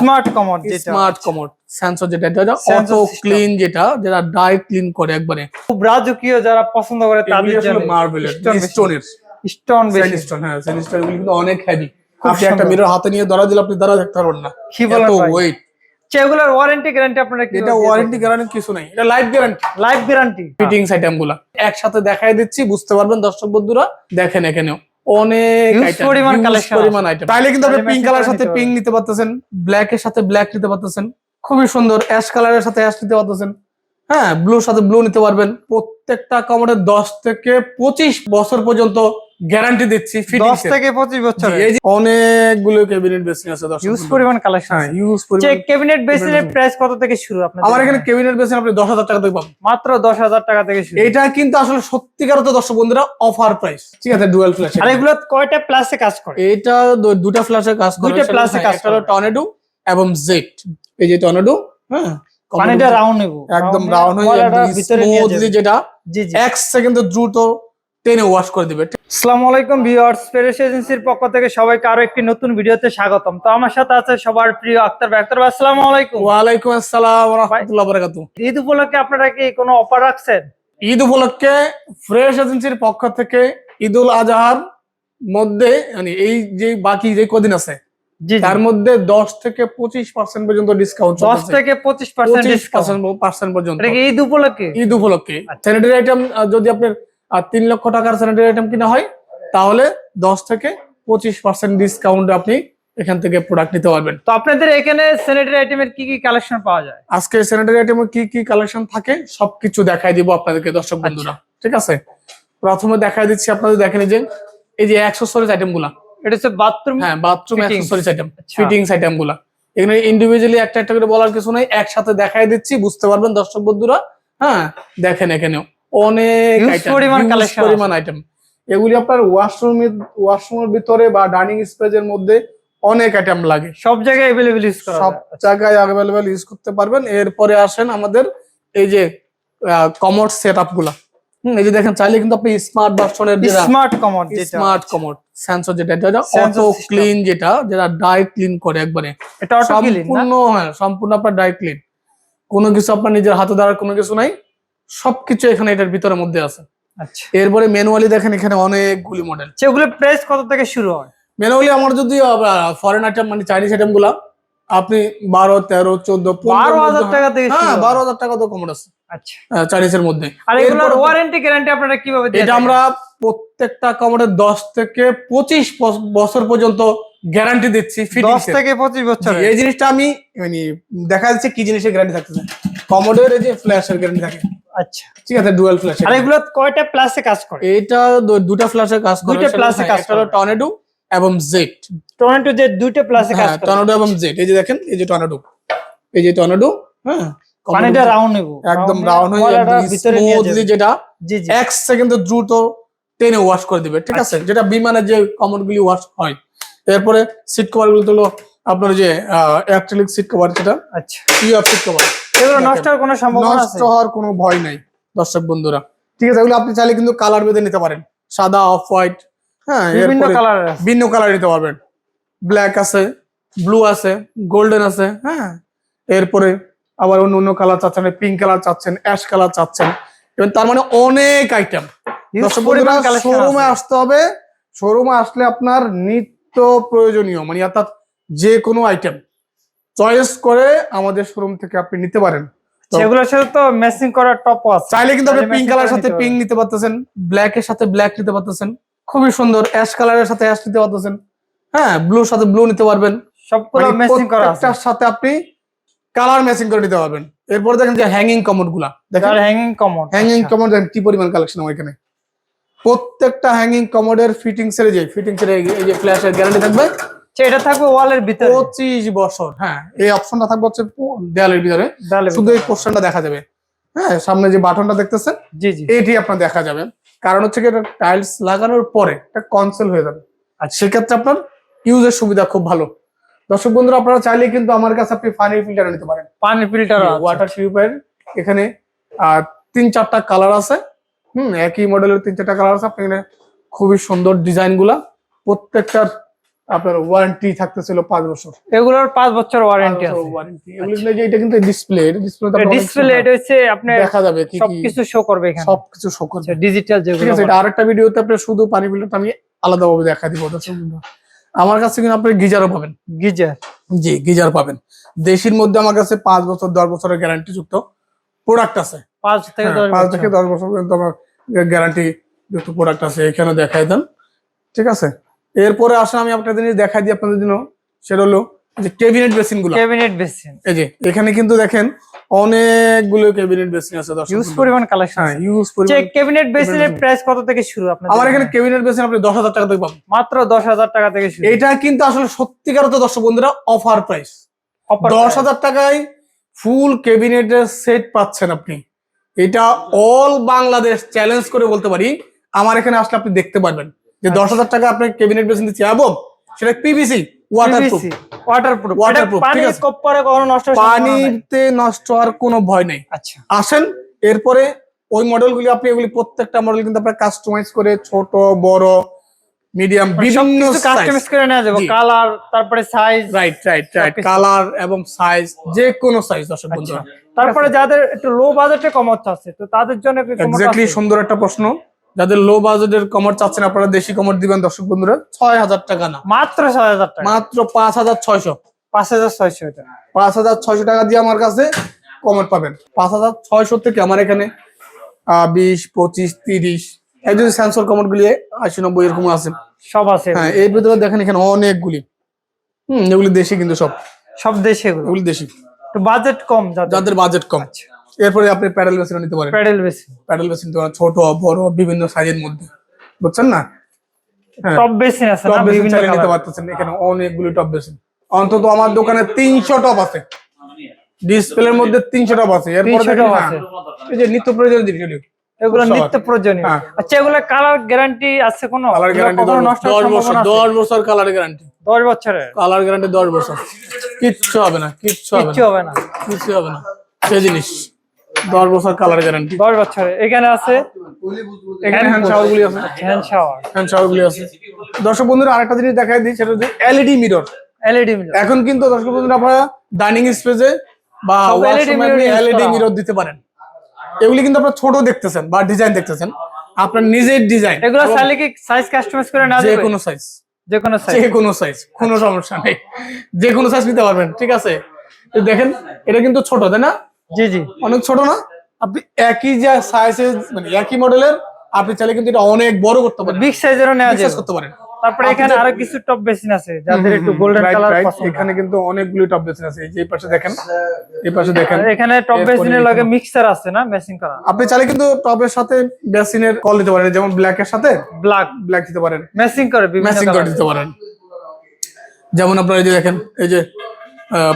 Smart commode যেটা smart commode sensor যেটা auto clean যেটা যেটা ড্রাই ক্লিন করে একবারে। খুব রাজকীয় যারা পছন্দ করে তাদের জন্য মার্বেলের স্টোনের স্টোন বেশি। স্টোন হ্যাঁ স্টোনগুলো কিন্তু অনেক হেভি খুব আপনি একটা। মিরর হাতে নিয়ে ধরা দিলে আপনি পারবেন না। কি বলেন ওয়েট সেগুলোর ওয়ারেন্টি গ্যারান্টি আপনারা কি এটা ওয়ারেন্টি গ্যারান্টি কিছু নাই। এটা life guarantee life guarantee fittings একসাথে দেখাই দিচ্ছি বুঝতে পারবেন দর্শক বন্ধুরা। দেখেন এখানেও। অনেক পরিমাণ collection পরিমাণ আইটেম তাইলে কিন্তু আপনি পিঙ্ক কালার সাথে পিঙ্ক নিতে পারতেছেন ব্ল্যাক এর সাথে ব্ল্যাক নিতে পারতেছেন খুবই সুন্দর অ্যাশ কালারের সাথে অ্যাশ নিতে পারতেছেন। হ্যাঁ ব্লুর সাথে ব্লু নিতে পারবেন। প্রত্যেকটা কামড়ে দশ থেকে পঁচিশ বছর পর্যন্ত গ্যারান্টি দিচ্ছি দশ ফিটিংস থেকে পঁচিশ বছর। অনেকগুলো ক্যাবিনেট বেসিন আছে দর্শক ইউজ পরিমাণ কালেকশন হ্যাঁ ইউজ যে ক্যাবিনেট বেসিনের প্রাইস কত থেকে শুরু আপনার আমার এখানে ক্যাবিনেট বেসিন আপনি দশ হাজার টাকা থেকে পাবেন। মাত্র দশ হাজার টাকা থেকে শুরু। এটা কিন্তু আসলে সত্যিকার অর্থে দর্শক বন্ধুরা অফার প্রাইস ঠিক আছে ডুয়াল ফ্ল্যাশ আর এগুলো কয়টা প্লাসে কাজ করে? এটা দুটা ফ্ল্যাশে কাজ করে এ হ্যাঁ, কাজ করে। টর্নেডো এবং জেট এই যে টর্নেডো হ্যাঁ? পানিটা রাউন্ড নেব। একদম রাউন্ড হয়ে একদম ভিতরে নিয়ে যেটা এক সেকেন্ডে দ্রুত টেনে ওয়াশ করে দিবে। আসসালামু আলাইকুম ভিউয়ার্স পেরেশ এজেন্সির পক্ষ থেকে সবাইকে আরও একটি নতুন ভিডিওতে স্বাগতম। তো আমার সাথে আছে সবার প্রিয় আক্তার ভাই। আক্তার ভাই আসসালামু আলাইকুম। ওয়ালাইকুম আসসালাম ওয়া রাহমাতুল্লাহি ওয়া বারাকাতুহু। ঈদ উপলক্ষে আপনারা কি কোনো অফার রাখছেন? ঈদ উপলক্ষে ফ্রেশ এজেন্সির পক্ষ থেকে ঈদুল আজহার মধ্যে মানে এই যে বাকি যে কদিন আছে। তার মধ্যে দশ থেকে পঁচিশ পার্সেন্ট পর্যন্ত ডিসকাউন্ট দশ থেকে পঁচিশ পার্সেন্ট পর্যন্ত। ঈদ উপলক্ষে? ঈদ উপলক্ষে। আচ্ছা। স্যানিটারি আইটেম যদি আপনার আহ, তিন লক্ষ টাকার স্যানিটারি আইটেম কিনা হয় তাহলে দশ থেকে পঁচিশ পার্সেন্ট ডিসকাউন্ট আপনি এখান থেকে প্রোডাক্ট নিতে পারবেন। তো আপনাদের এখানে স্যানিটারি আইটেমের কি কি কালেকশন পাওয়া যায়? আজকে স্যানিটারি আইটেমে কি কি কালেকশন থাকে সবকিছু দেখাই দিব আপনাদেরকে দর্শক আচ্ছা। বন্ধুরা। ঠিক আছে? প্রথমে দেখাই দিচ্ছি আপনাদের দেখেন যে এই যে অ্যাক্সেসরিজ আইটেমগুলা। এটা হচ্ছে বাথরুম হ্যাঁ বাথরুম। Accessories item. ফিটিংস আইটেমগুলা। এখানে ইন্ডিভিজুয়ালি একটা একটা করে বলার কিছু নাই একসাথে দেখাই দিচ্ছি বুঝতে পারবেন দর্শক বন্ধুরা। হ্যাঁ দেখেন এখানেও। অনেক পরিমাণ আইটেম এগুলি আপনার ওয়াশরুমের ওয়াশরুমের ভিতরে বা ডাইনিং স্পেসের মধ্যে অনেক আইটেম লাগে। সব জায়গায় অ্যাভেলেবল ইউজ করা সব জায়গায় অ্যাভেলেবেল ইউজ করতে পারবেন। এরপরে আসেন আমাদের এই যে কমোড সেট আপগুলা হুম, এই যে দেখেন চাইলে কিন্তু আপনি স্মার্ট ভার্সনের যেটা স্মার্ট কমোড যেটা স্মার্ট কমোড সেন্সর যেটা এটা অটো ক্লিন যেটা যেটা ড্রাই ক্লিন করে একবারে। এটা অটো ক্লিন সম্পূর্ণ হ্যাঁ সম্পূর্ণ আপনার ড্রাই ক্লিন কোনো কিছু আপনার নিজের হাতে দ্বারা কোনো কিছু নাই। সবকিছু এখানে এটার ভিতরের মধ্যে আছে। আচ্ছা। এরপরে ম্যানুয়ালি দেখেন এখানে অনেকগুলি মডেল সেগুলো প্রাইস কত থেকে শুরু হয়? ম্যানুয়ালি আমার যদি ফরেন আইটেম মানে চাইনিজ আইটেমগুলা আপনি বারো তেরো চোদ্দ বারো হাজার টাকা থেকে হ্যাঁ বারো হাজার টাকা তো কমন আছে। আচ্ছা। চাইনিজের মধ্যে। আর এগুলোর ওয়ারেন্টি গ্যারান্টি আপনারা কীভাবে এটা আমরা প্রত্যেকটা কামড়ের দশ থেকে পঁচিশ বছর পর্যন্ত গ্যারান্টি দিচ্ছি দশ থেকে পঁচিশ বছর এই জিনিসটা আমি মানে দেখা যাচ্ছে কি জিনিসের গ্যারান্টি থাকতেছে। কমোডের এই যে ফ্ল্যাশের গ্যারান্টি থাকে। আচ্ছা। ঠিক আছে ডুয়াল ফ্ল্যাশ আর এগুলো কয়টা প্লাসে কাজ করে? এটা দুটা ফ্ল্যাশের কাজ করে plus এ হ্যাঁ, কাজ করে। টর্নেডো এবং জেট টরন্টো যে দুইটা প্লাসে কাজ হ্যাঁ করে। টর্নেডো এবং জেট এই যে দেখেন এই যে টর্নেডো এই যে টর্নেডো হ্যাঁ পানিটা রাউন্ড নেব। একদম রাউন্ড হয়ে স্মুথলি যেটা জি জি। এক সেকেন্ডে দ্রুত টেনে ওয়াশ করে দিবে ঠিক আছে? যেটা বিমানের যে কমন গুলি ওয়াশ হয়। এরপরে সিট কভারগুলো হলো আপনার যে অ্যাক্রিলিক সিট কভার যেটা আচ্ছা। পিওর সিট কভার এগুলো। নষ্ট হওয়ার কোনো সম্ভাবনা আছে? নষ্ট হওয়ার কোনো ভয় নাই দর্শক বন্ধুরা। ঠিক আছে এগুলো আপনি চাইলে কিন্তু কালার বেঁধে নিতে পারেন। সাদা অফ হোয়াইট হ্যাঁ বিভিন্ন কালারের ভিন্ন কালার নিতে পারবেন। ব্ল্যাক আছে ব্লু আছে গোল্ডেন আছে হ্যাঁ। এরপরে আবার অন্য অন্য কালার চাচ্ছেন পিঙ্ক কালার চাচ্ছেন অ্যাশ কালার চাচ্ছেন। এবং তার মানে অনেক আইটেম শোরুমে আসতে হবে। শোরুমে আসলে আপনার নিত্য প্রয়োজনীয় মানে অর্থাৎ যে কোনো আইটেম চয়েস করে আমাদের শোরুম থেকে আপনি নিতে পারেন। সেগুলোর সাথে তো ম্যাচিং করার টপ আছে। চাইলে কিন্তু আপনি পিঙ্ক কালার সাথে পিঙ্ক নিতে পারতেছেন ব্ল্যাক এর সাথে ব্ল্যাক নিতে পারতেছেন খুবই সুন্দর অ্যাশ কালারের সাথে অ্যাশ নিতে পারতেছেন। হ্যাঁ ব্লুর সাথে ব্লু নিতে পারবেন। সবগুলো মানে ম্যাচিং করা আছে। সাথে আপনি কালার ম্যাচিং করে নিতে পারবেন। এরপর দেখেন যে হ্যাঙ্গিং কমোডগুলা। দেখেন। হ্যাঙ্গিং কমোড হ্যাঙ্গিং কমোড দেখেন কি পরিমাণ কালেকশন আমার এখানে। প্রত্যেকটা হ্যাঙ্গিং কমোডের ফিটিংস এর যে ফিটিংস এর এই যে ফ্ল্যাশের গ্যারান্টি থাকবে। এটা থাকবে ওয়ালের ভিতরে? পঁচিশ বছর হ্যাঁ এই অপশনটা থাকবে হচ্ছে দেয়ালের ভিতরে। শুধু এই। পোর্শনটা দেখা যাবে। হ্যাঁ সামনে যে বাটনটা দেখতেছেন জি জি। এটি আপনার দেখা যাবে। কারণ হচ্ছে কি এটা টাইলস লাগানোর পরে এটা কনসেল হয়ে যাবে। আর সেক্ষেত্রে আপনার ইউজের সুবিধা খুব ভালো। দর্শক বন্ধুরা আপনারা চাইলে কিন্তু আমার কাছে আপনি পানি ফিল্টার নিতে পারেন। পানি ফিল্টার ওয়াটার পিউরিফায়ার এখানে আহ, তিন চারটা কালার আছে। হুম একই মডেলের তিন চারটা কালার আছে। আপনি এখানে খুবই সুন্দর ডিজাইনগুলা প্রত্যেকটার আপনার ওয়ারেন্টি থাকতেছিল পাঁচ বছর। এগুলোর পাঁচ বছর ওয়ারেন্টি আছে। ওয়ারেন্টি এগুলো যে এটা কিন্তু ডিসপ্লে ডিসপ্লে ডিসপ্লে এটা হচ্ছে আপনার দেখা যাবে কি সবকিছু শো করবে এখানে। সবকিছু শো করবে। ডিজিটাল ঠিক যেগুলো আছে এটা আরেকটা ভিডিওতে আপনি শুধু পানি বিলটা আমি আলাদাভাবে দেখা দিব। আমার কাছে কিন্তু আপনি গিজারও পাবেন। গিজার? জি গিজার পাবেন। দেশির মধ্যে আমার কাছে পাঁচ বছর দশ বছরের গ্যারান্টি যুক্ত প্রোডাক্ট আছে। পাঁচ থেকে হ্যাঁ, দশ পাঁচ থেকে দশ বছর পর্যন্ত আমার গ্যারান্টি যুক্ত প্রোডাক্ট আছে এখানে দেখাই দেন। ঠিক আছে? এরপরে আসলে আমি আপনাদের জিনিস দেখাই দিই আপনাদের জন্য। সেটা হলো যে কেবিনেট বেসিনগুলো। ক্যাবিনেট বেসিন এই যে এখানে কিন্তু দেখেন অনেকগুলো কেবিনেট বেসিন আছে দর্শক ইউজ পরিমাণ কালেকশন হ্যাঁ ইউজ পরিমাণ চেক ক্যাবিনেট বেসিনের প্রাইস কত থেকে শুরু আপনার আমার এখানে কেবিনেট বেসিন আপনি দশ হাজার টাকা থেকে পাবেন। মাত্র দশ হাজার টাকা থেকে শুরু। এটা কিন্তু আসলে সত্যিকার তো দর্শক বন্ধুরা অফার প্রাইস Offer দশ price। হাজার টাকায় ফুল কেবিনেটের সেট পাচ্ছেন আপনি। এটা অল বাংলাদেশ চ্যালেঞ্জ করে বলতে পারি। আমার এখানে আসলে আপনি দেখতে পারবেন। যে দশ হাজার টাকা আপনি কেবিনেট বেসিন দিচ্ছি এবং সেটা পিভিসি ওয়াটারপ্রুফ ওয়াটারপ্রুফ পানি ঠিক আছে। কখনো নষ্ট নাই। পানিতে নষ্ট হওয়ার কোনো ভয় নেই। আচ্ছা। আসেন এরপরে ওই মডেলগুলি আপনি এগুলি প্রত্যেকটা মডেল কিন্তু আপনার কাস্টমাইজ করে ছোট বড় মিডিয়াম বিভিন্ন কাস্টমাইজ করে নেওয়া যাবে কালার তারপরে size right right right colour এবং সাইজ যে কোনো সাইজ দর্শক বন্ধুরা। তারপরে যাদের একটু লো বাজেটে কমাতে আছে তো তাদের জন্য এক্স্যাক্টলি সুন্দর একটা প্রশ্ন। যাদের লো বাজেটের কমার চাচ্ছেন আপনারা দেশি কমার দিবেন দর্শক বন্ধুরা ছয় হাজার টাকা না। মাত্র ছয় হাজার টাকা। মাত্র পাঁচ হাজার ছয়শো। পাঁচ হাজার ছয়শো এটা। পাঁচ হাজার ছয়শো টাকা দিয়ে আমার কাছে কমেন্ট পাবেন। পাঁচ হাজার ছয়শো থেকে আমার এখানে বিশ পঁচিশ তিরিশ এই যদি সেন্সর কমেন্ট গুলি আশি নব্বই এরকম আছে। সব আছে হ্যাঁ এর ভিতরে দেখেন এখানে অনেকগুলি। হম এগুলি দেশি কিন্তু সব। সব দেশে এগুলো। দেশি। বাজেট কম যাদের। যাদের বাজেট কম। এরপরে আপনি প্যাডেল বেসিন নিতে পারেন। Pedal basin. প্যাডেল মেশিন নিতে পারেন ছোট বড় বিভিন্ন সাইজের মধ্যে। বুঝছেন না? হ্যাঁ। টপ বেশি আছে না টপ বেসিন বিভিন্ন চালিয়ে নিতে পারতেছেন এখানে অনেকগুলি টপ বেসিন। অন্তত আমার দোকানে তিনশো টপ আছে। ডিসপ্লের মধ্যে তিনশো টপ আছে। এরপরে দেখেন হ্যাঁ, এই যে নিত্য প্রয়োজনীয় জিনিস এগুলি। এগুলো নিত্য প্রয়োজনীয়। হ্যাঁ। আচ্ছা এগুলো কালার গ্যারান্টি আছে কোনো? কালার গ্যারান্টি কখনো নষ্ট দশ হওয়ার বছর সম্ভাবনা আছে? দশ বছর কালার গ্যারান্টি দশ বছরের? কালার গ্যারান্টি দশ বছর। কিচ্ছু হবে না কিচ্ছু হবে কিচ্ছু না হবে না। কিচ্ছু হবে না। সে জিনিস। দশ বছর কালার গ্যারান্টি দশ বছরের এখানে আছে এখানে হ্যান্ড শাওয়ার গুলি আছে। হ্যান্ড শাওয়ার হ্যান্ড শাওয়ার গুলি আছে। দর্শক বন্ধুরা আরেকটা জিনিস দেখাই দিই সেটা হচ্ছে এলইডি মিরর এলইডি মিটার এখন কিন্তু দর্শক বন্ধুরা আপনারা ডাইনিং স্পেসে বা ওয়াশরুমে এলইডি মিরর দিতে পারেন। এগুলি কিন্তু আপনারা ছোট দেখতেছেন বা ডিজাইন দেখতেছেন। আপনার নিজের ডিজাইন এগুলো চাইলে কি সাইজ কাস্টমাইজ করে না যে কোনো সাইজ যে কোনো সাইজ যে কোনো সাইজ কোনো সমস্যা নেই। যে কোনো সাইজ নিতে পারবেন ঠিক আছে? দেখেন এটা কিন্তু ছোট তাই না? জি জি। অনেক ছোট না? আপনি একই যা সাইজের মানে একই মডেলের আপনি চাইলে কিন্তু এটা অনেক বড় করতে পারেন। বিগ সাইজেরও নেওয়া যাবে। করতে পারেন। তারপরে এখানে আরও কিছু টপ বেসিন আছে যাদের একটু গোল্ডেন কালার পছন্দ। এখানে কিন্তু অনেকগুলো টপ বেসিন আছে। এই যে পাশে দেখেন এই পাশে দেখেন। এখানে টপ বেসিনের লগে মিক্সার আছে না মেসিং করা? আপনি চাইলে কিন্তু টপের সাথে বেসিনের কল দিতে পারেন। যেমন ব্ল্যাক এর সাথে ব্ল্যাক ব্ল্যাক দিতে পারেন। মেসিং করে ম্যাচিং করে দিতে পারেন। যেমন আপনার এই যে দেখেন এই যে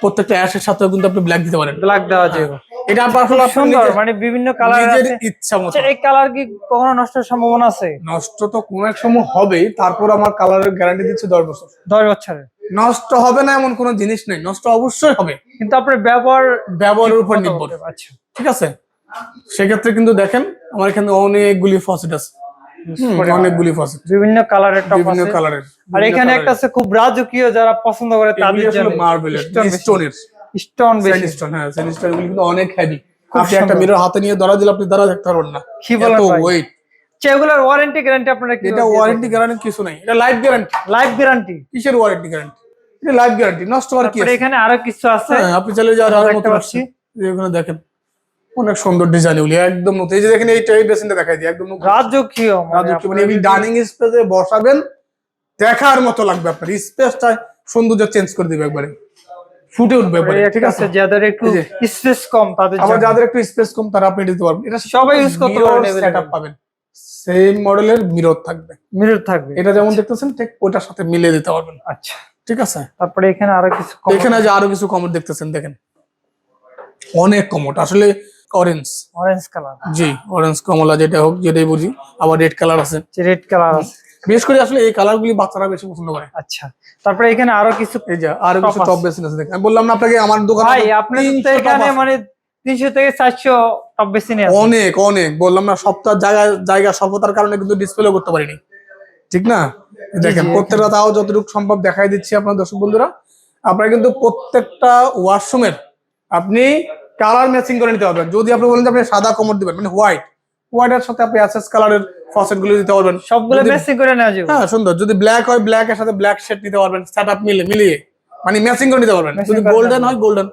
প্রত্যেকটা অ্যাশের সাথেও কিন্তু আপনি ব্ল্যাক দিতে পারেন। ব্ল্যাক দেওয়া যাবে এটা আপনার সুন্দর মানে বিভিন্ন কালার নিজের ইচ্ছা মতো। আচ্ছা এই কালার কি কখনো নষ্ট হওয়ার সম্ভাবনা আছে? নষ্ট তো কোন এক সময় হবেই তারপর আমার কালারের গ্যারান্টি দিচ্ছে দশ বছর। দশ বছরের। নষ্ট হবে না এমন কোনো জিনিস নেই নষ্ট অবশ্যই হবে। কিন্তু আপনার ব্যবহার ব্যবহারের উপর নির্ভর। আচ্ছা। ঠিক আছে? সেক্ষেত্রে কিন্তু দেখেন আমার এখানে অনেকগুলি ফসেট আছে। অনেকগুলি বিভিন্ন কালারের টপ বিভিন্ন কালারের। আর এখানে একটা আছে খুব রাজকীয় যারা পছন্দ করে তাদের জন্য। বেশি। স্টোনের স্টোন বেশি। স্টোন হ্যাঁ স্টোন কিন্তু অনেক হেভি আপনি একটা মিরর হাতে নিয়ে ধরা দিলে আপনি ধরা দেখতে পারবেন না। কি বলেন ওয়েট সেগুলোর ওয়ারেন্টি গ্যারান্টি আপনারা কি এটা ওয়ারেন্টি গ্যারান্টি কিছু নাই। এটা লাইফ গ্যারান্টি লাইফ গ্যারান্টি কিসের ওয়ারেন্টি গ্যারান্টি এটা লাইফ গ্যারান্টি নষ্ট হওয়ার কি আছে? এখানে আরও কিছু আছে। হ্যাঁ আপনি চাইলে যা আর দেখতে পাচ্ছি। আসছে এখানে দেখেন। অনেক সুন্দর ডিজাইন এগুলি একদম নতুন। এই যে দেখেন এই এই বেসিনটা দেখাই দিই একদম রাজকীয় রাজকীয় মানে আপনারা ডাইনিং স্পেসে বসাবেন দেখার মতো লাগবে আপনার। স্পেসটা সৌন্দর্য চেঞ্জ করে দিবে একবারে। ফুটে উঠবে একবারে ঠিক আছে? যাদের একটু স্পেস কম তাদের আবার যাদের একটু স্পেস কম তারা আপনি দিতে পারবেন। এটা সবাই use করতে পারবেন সেটআপ পাবেন। সেম মডেলের মিরর থাকবে। মিরর থাকবে। এটা যেমন দেখতেছেন ঠিক ওটার সাথে মিলিয়ে দিতে পারবেন। আচ্ছা। ঠিক আছে? তারপরে এখানে আরও কিছু এখানে যে আরও কিছু কমোড দেখতেছেন দেখেন। অনেক কমোড আসলে অরেঞ্জ অরেঞ্জ কালার জি অরেঞ্জ কমলা যেটা হোক যেটাই বুঝি। আবার রেড কালার আছে। রেড কালার আছে। বিশেষ করে আসলে এই কালার গুলি বাচ্চারা বেশি পছন্দ করে। আচ্ছা। তারপরে এখানে আরও কিছু এই যে আরও কিছু টপ বেসিন আছে। আমি বললাম না আপনাকে আমার দোকানে ভাই আপনার তো এখানে মানে তিনশো থেকে চারশো টপ বেশি নেই অনেক অনেক। বললাম না সপ্তাহ জায়গা জায়গা স্বল্পতার কারণে কিন্তু ডিসপ্লে করতে পারিনি। ঠিক না? দেখেন প্রত্যেকটা তাও যতটুকু সম্ভব দেখাই দিচ্ছি আপনার দর্শক বন্ধুরা। আপনারা কিন্তু প্রত্যেকটা ওয়াশরুমের আপনি কালার ম্যাচিং করে নিতে পারবেন। যদি আপনি বলেন যে আপনি সাদা কোমর দিবেন মানে হোয়াইট হোয়াইটের সাথে আপনি অ্যাসেস কালারের ফসেটগুলো দিতে পারবেন। সবগুলো ম্যাচিং করে নেওয়া যাবে। হ্যাঁ সুন্দর। যদি ব্ল্যাক হয় ব্ল্যাক এর সাথে ব্ল্যাক শেড নিতে পারবেন সেট আপ মিলে মিলিয়ে। মানে ম্যাচিং করে নিতে পারবেন। যদি গোল্ডেন হয় গোল্ডেন